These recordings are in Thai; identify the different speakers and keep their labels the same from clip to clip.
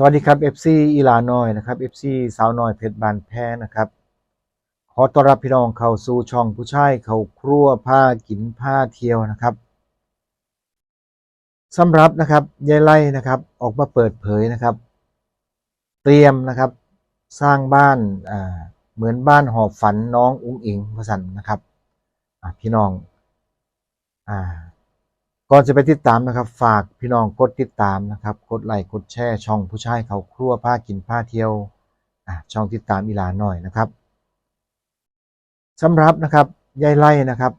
Speaker 1: สวัสดีครับ FC อีหลาน้อยนะครับ FC สาวน้อยเพชรบานแพ้นะครับ ขอต้อนรับพี่น้องเข้าสู่ช่องผู้ชายเขาครัวผ้ากินผ้าเที่ยวนะครับสำหรับนะครับยายไล่นะครับออกมาเปิดเผยนะครับ เตรียมนะครับสร้างบ้านอ่าเหมือนบ้านหอบฝันน้องอุ้งอิงพสันนะครับพี่น้องอ่า ก่อนจะไปติดตามนะครับ ฝากพี่น้องกดติดตามนะครับ กดไลค์กดแชร์ช่องผู้ชายเขาครัวผ้ากินผ้าเที่ยวช่องติดตามอีหลาหน่อยนะครับสำหรับนะครับยายไล่นะครับ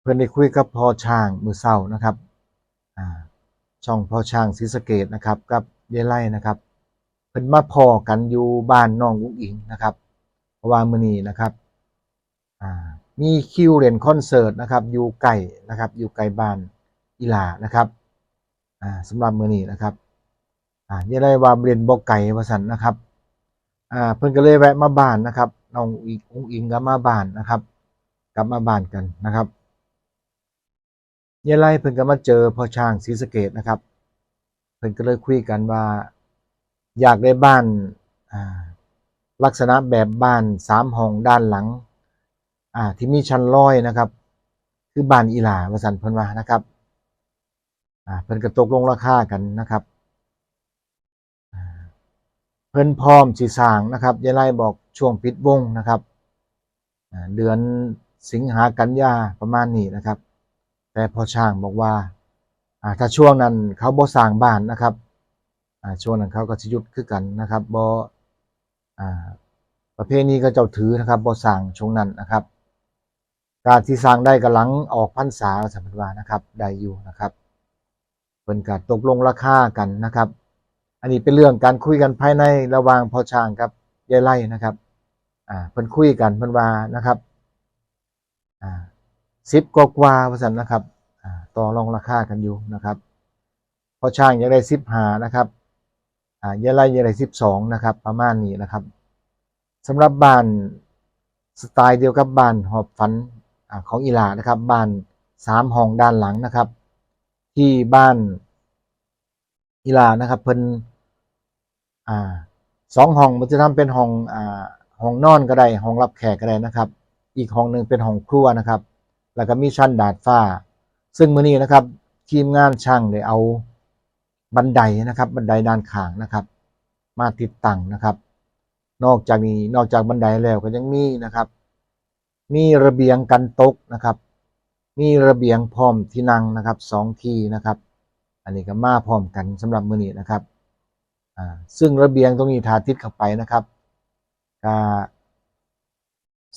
Speaker 1: เพื่อนได้คุยกับพ่อช่างมือเศร้านะครับช่องพ่อช่างศรีสะเกดนะครับ กับยายไล่นะครับ เพิ่นมาพอกันอยู่บ้านน้องอุ้งอิงนะครับเพราะว่ามื้อนี้นะครับ อ่า มีคิวเล่นคอนเสิร์ตนะครับอยู่ไก่นะครับอยู่ไกลบ้านอีหลานะครับอ่าสำหรับมือนี้นะครับอ่าอย่าได้ว่าเรียนบ่ไก่ว่าซั่นนะครับอ่าเพิ่นก็เลยแวะมาบ้านนะครับน้องอีกองอิงก็มาบ้านนะครับกลับมาบ้านกันนะครับยายไล่เพิ่นก็มาเจอพ่อช้างศรีสะเกดนะครับ เพิ่นก็เลยคุยกันว่า อยากได้บ้านอ่าลักษณะแบบบ้านสามห้องด้านหลัง อ่าที่มีชั้นลอยนะครับ คือบานอีหลาวสันเพิ่นว่านะครับอ่าเพิ่นก็ตกลงราคากันนะครับเพิ่นพร้อมสิสางนะครับยายไล่บอกช่วงปิดวงนะครับเดือนสิงหากันยาประมาณนี้นะครับ แต่พอช่างบอกว่าถ้าช่วงนั้นเขาบ่สร้างบ้านนะครับช่วงนั้นเขาก็สิหยุดคือกันนะครับบ่อ่าประเพณีก็เจ้าถือนะครับบ่สร้างช่วงนั้นนะครับ การที่สร้างได้กำลังออกพรรษาสัมพันธ์ว่านะครับ ได้อยู่นะครับเป็นการตกลงราคากันนะครับ อันนี้เป็นเรื่องการคุยกันภายในระหว่างพ่อช้างครับยายไล่นะครับ อ่าเพิ่นคุยกันเพิ่นว่านะครับ อ่าสิบกว่าๆว่าซั่นนะครับ อ่าต่อรองราคากันอยู่นะครับพ่อช้างอยากได้สิบหานะครับ อ่ายายไล่อยากได้สิบสองนะครับ ประมาณนี้นะครับสำหรับบ้านสไตล์เดียวกับบ้านหอบฝัน ของอีหลานะครับบ้านสามห้องด้านหลังนะครับ ที่บ้านอีหลานะครับเพิ่นอ่าสองห้องมันจะทำเป็นห้องอ่าห้องนอนก็ได้ห้องรับแขกก็ได้นะครับ อีกห้องหนึ่งเป็นห้องครัวนะครับ แล้วก็มีชั้นดาดฟ้า ซึ่งมื้อนี้นะครับทีมงานช่างได้เอาบันไดนะครับบันไดด้านข้างนะครับ มาติดตั้งนะครับ นอกจากนี้นอกจากบันไดแล้วก็ยังมีนะครับ มีระเบียงกันตกนะครับ มีระเบียงพร้อมที่นั่งนะครับสองที่นะครับ อันนี้ก็มาพร้อมกันสำหรับมื้อนี้นะครับอ่าซึ่งระเบียงตรงนี้ทาติดเข้าไปนะครับก็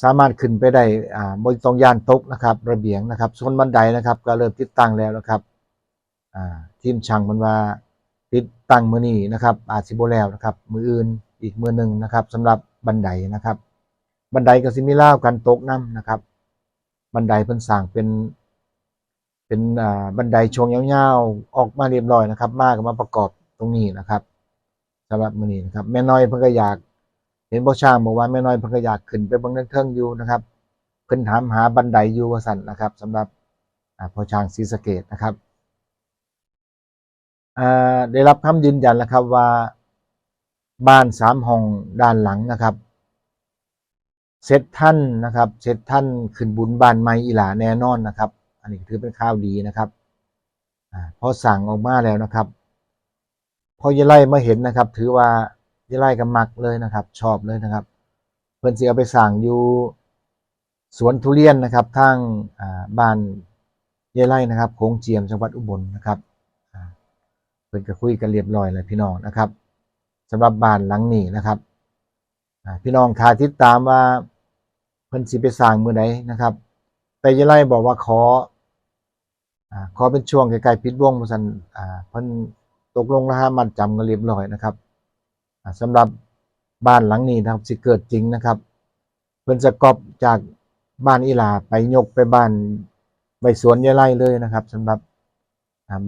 Speaker 1: สามารถขึ้นไปได้อ่าบนตรงย่านตกนะครับ ระเบียงนะครับส่วนบันไดนะครับ ก็เริ่มติดตั้งแล้วนะครับอ่าทีมช่างมันว่าติดตั้งมื้อนี้นะครับ อาจสิบ่แล้วนะครับ มืออื่นอีกมือหนึ่งนะครับสำหรับบันไดนะครับ บันไดก็สิมีล่าวกันตกน้ำนะครับ บันไดเพิ่นสร้างเป็น เป็นอ่าบันไดช่วงยาวๆออกมาเรียบร้อยนะครับ มาก็มาประกอบตรงนี้นะครับสำหรับมื้อนี้นะครับ แม่น้อยเพิ่นก็อยาก เห็นพ่อช่างบอกว่าแม่น้อยเพิ่นก็อยากขึ้นไปเบิ่งเทิงๆอยู่นะครับเพิ่นถามหาบันไดอยู่ว่าซั่นนะครับสำหรับอ่าพ่อช่างศรีสะเกษนะครับได้รับคำยืนยันแล้วครับว่าบ้านสามห้องด้านหลังนะครับ เสร็จท่านนะครับเสร็จท่านขึ้นบุญบานไม้อีหลาแน่นอนนะครับ อันนี้ถือเป็นข่าวดีนะครับอพอสั่งออกมาแล้วนะครับ พอยายไล่มาเห็นนะครับ ถือว่ายายไล่ก็มักเลยนะครับ ชอบเลยนะครับ เพิ่นเสิเอาไปสั่งอยู่สวนทุเรียนนะครับทางบ้านยายไล่นะครับโขงเจียมจังหวัดอุบลนะครับเพิ่นก็คุยกันเรียบร้อยแล้วพี่น้องนะครับสำหรับบ้านหลังนี้นะครับพี่น้องคาติดตามว่า เพิ่นสิไปสร้างมือใดนะครับ แต่ยายไล่บอกว่าขออขอเป็นช่วงใกล้ๆปิดวงบ่ซั่นอ่าเพิ่นตกลงราคามัดจำกันเรียบร้อยนะครับอ่าสำหรับบ้านหลังนี้นะครับสิเกิดจริงนะครับ เพิ่นจะกอบจากบ้านอีหลาไปยกไปบ้านไปสวนยายไล่เลยนะครับสำหรับ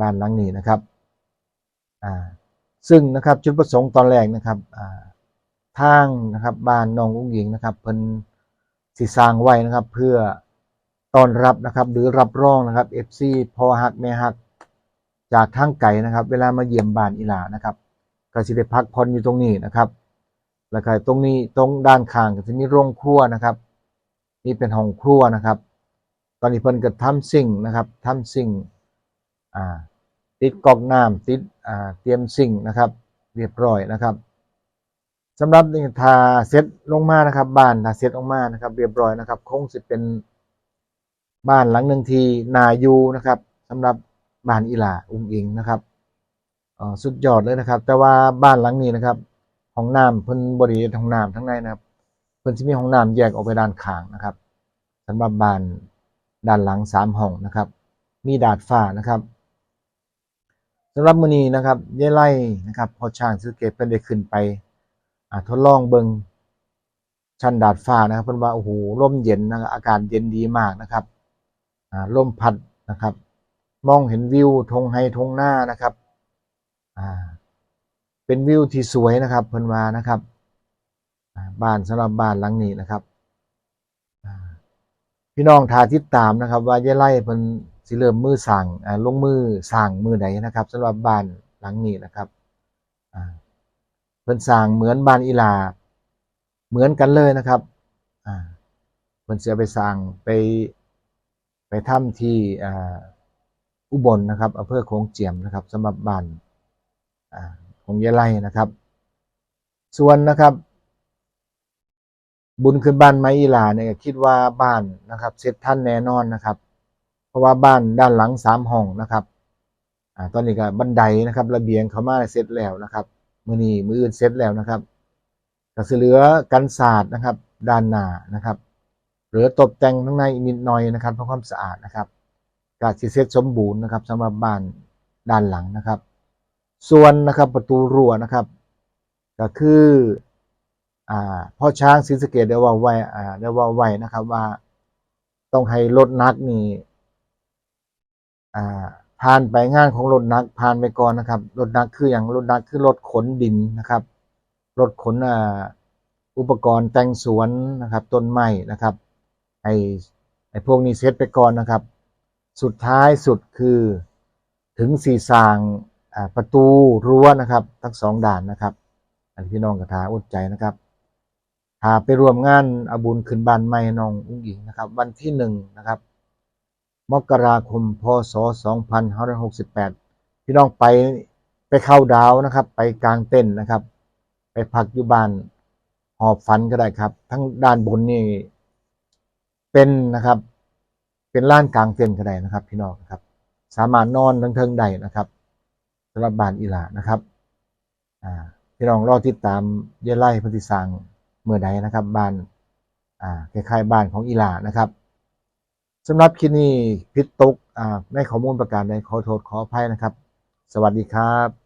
Speaker 1: บ้านหลังนี้นะครับซึ่งนะครับจุดประสงค์ตอนแรกนะครับทางนะครับบ้านน้องอุ้งหญิงนะครับเพิ่น สิสร้างไว้นะครับ เพื่อต้อนรับนะครับ หรือรับรองนะครับ FC พอฮักแม่ฮักจากทางไก่นะครับ เวลามาเยี่ยมบ้านอีหลานะครับก็สิได้พักผ่อนอยู่ตรงนี้นะครับ แล้วก็ตรงนี้ตรงด้านข้างก็จะมีโรงครัวนะครับนี่เป็นห้องครัวนะครับ ตอนนี้เพิ่นก็ทำซิ่งนะครับทำซิ่งอ่าติดกอกน้ำติดอ่าเตรียมซิ่งนะครับ เรียบร้อยนะครับ สำหรับนี่ทาเซตลงมานะครับบ้านทาเซตลงมานะครับ เรียบร้อยนะครับ คงสิเป็นบ้านหลังหนึ่งทีนายูนะครับสำหรับบ้านอีหลาอุ้งอิงนะครับออสุดยอดเลยนะครับ แต่ว่าบ้านหลังนี้นะครับห้องน้ำเพิ่นบริเวณห้องน้ำทั้งในนะครับ เพิ่นจะมีห้องน้ำแยกออกไปด้านข้างนะครับสำหรับบ้านด้านหลังสามห้องนะครับ มีดาดฟ้านะครับสำหรับมือนี้นะครับยายไล่นะครับ พอช่างซื้อเก็บเพิ่นได้ขึ้นไป อ่าทดลองเบิงชั้นดาดฟ้านะครับเพิ่นว่าโอ้โหลมเย็นนะครับอากาศเย็นดีมากนะครับอ่าลมพัดนะครับ มองเห็นวิวทงไฮทงหน้านะครับอ่าเป็นวิวที่สวยนะครับเพิ่นว่านะครับบ้านสำหรับบ้านหลังนี้นะครับพี่น้องทาติดตามนะครับ ว่ายายไล่เพิ่นสิเริ่มมือสั่งลงมือสั่งมือใดนนะครับสำหรับบ้านหลังนี้นะครับ เพิ่นสั่งเหมือนบ้านอีหลา เหมือนกันเลยนะครับอ่าเพิ่นสิเอาไปสั่งไปไปทำที่อ่าอุบลนะครับอำเภอโขงเจียมนะครับสำหรับบ้านอ่าของยายไลนะครับ ส่วนนะครับบุญขึ้นบ้านไม้อีหลาเนี่ยคิดว่าบ้านนะครับเสร็จท่านแน่นอนนะครับ เพราะว่าบ้านด้านหลังสามห้องนะครับอ่าตอนนี้ก็บันไดนะครับ ระเบียงเขามาเสร็จแล้วนะครับ มือนี้มืออื่นเสร็จแล้วนะครับก็สเหลือกันศาสตร์นะครับด้านหน้านะครับเหลือตกแต่งข้างในนิดหน่อยนะครับเพื่อความสะอาดนะครับก็สิเสร็จสมบูรณ์นะครับสำหรับบ้านด้านหลังนะครับ ส่วนนะครับประตูรั้วนะครับ ก็คืออ่าพ่อช้างศรีสเกดได้ว่าไว้อ่าได้ว่าไว้นะครับว่าต้องให้รถนักนี่อ่า ผ่านไปงานของรถนักผ่านไปก่อนนะครับรถนักคืออย่างรถนักคือรถขนดินนะครับรถขนอุปกรณ์แต่งสวนนะครับต้นไม้นะครับไอไอพวกนี้เซตไปก่อนนะครับ สุดท้ายสุดคือถึงสี่สางประตูรั้วนะครับ ทั้งสองด่านนะครับอันพี่น้องกระทาอดใจนะครับหาไปรวมงานอาบุญขึ้นบ้านใหม่น้องอุ้งอิงนะครับ วันที่หนึ่งนะครับ มกราคม พศ 2568 พี่น้องไปไปเข้าดาวนะครับ ไปกลางเต้นนะครับ ไปพักอยู่บ้านหอบฝันก็ได้ครับ ทั้งด้านบนนี่เป็นนะครับ เป็นล้านกลางเต้นก็ได้นะครับ พี่น้องครับ สามารถนอนทั้งเทิงได้นะครับสำหรับบ้านอีหลานะครับอ่าพี่น้องรอติดตามเยไล่พธิสังเมื่อใดนะครับบ้านอ่าคล้ายๆบ้านของอีหลานะครับ สำหรับคลิปนี้พิดตกอ่าในข้อมูลประการใดขอโทษขออภัยนะครับ สวัสดีครับ